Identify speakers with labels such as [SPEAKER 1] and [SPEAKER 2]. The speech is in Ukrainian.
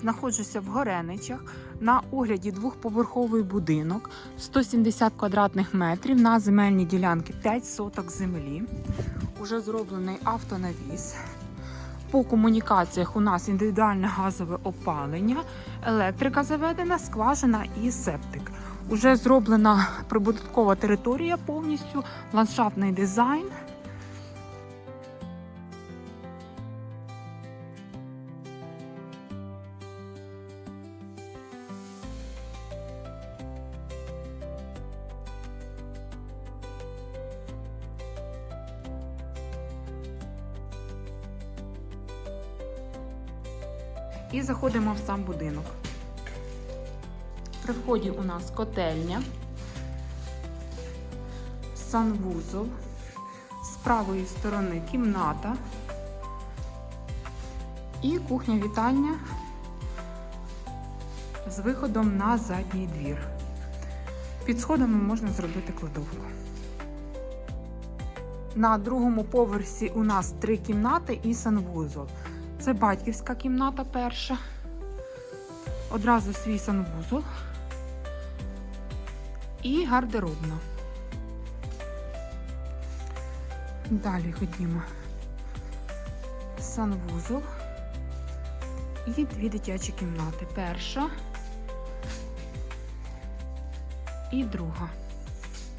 [SPEAKER 1] Знаходжуся в Гореничах на огляді двохповерховий будинок 170 квадратних метрів на земельній ділянці 5 соток землі. Уже зроблений автонавіс. По комунікаціях у нас індивідуальне газове опалення, електрика заведена, скважина і септик. Уже зроблена прибуткова територія повністю, ландшафтний дизайн. І заходимо в сам будинок. При вході у нас котельня, санвузол, з правої сторони кімната і кухня-вітальня з виходом на задній двір. Під сходами можна зробити кладовку. На другому поверсі у нас три кімнати і санвузол. Це батьківська кімната перша. Одразу свій санвузол. І гардеробна. Далі ходімо. Санвузол. І дві дитячі кімнати. Перша і друга.